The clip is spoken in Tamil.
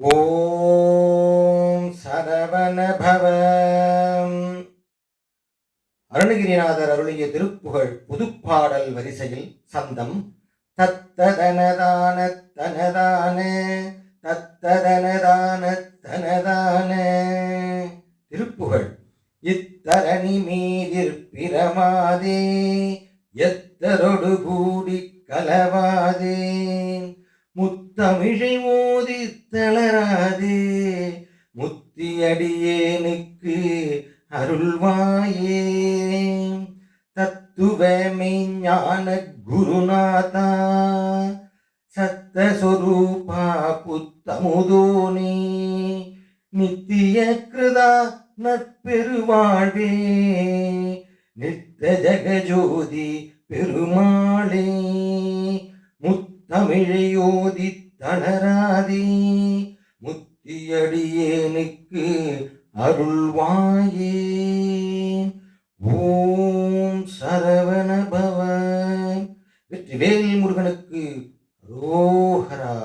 ஓம் சரவணபவ அருணகிரிநாதர் அருளிய திருப்புகழ் புதுப்பாடல் வரிசையில் சந்தம். தத்ததனதான தனதான தத்ததனதான தனதான. திருப்புகழ். இத்தரணி மீதிற்பிரமாதே எத்தரொடு கூடி கலவாதே. தமிழை ஓதி தளராதே முத்தியடியேனுக்கு அருள்வாயே. தத்துவமை ஞான குருநாதா சத்தஸ்வரூபா புத்தமுதோனே நித்திய கிருதா நற்பெருவாழ்வே நித்த ஜகஜோதி பெருமாளே முத்தமிழையோதி தளராதி முத்தியடியேனுக்கு அருள்வாயே. ஓம் சரவண பவ வெற்றிவேல் முருகனுக்கு ரோஹரா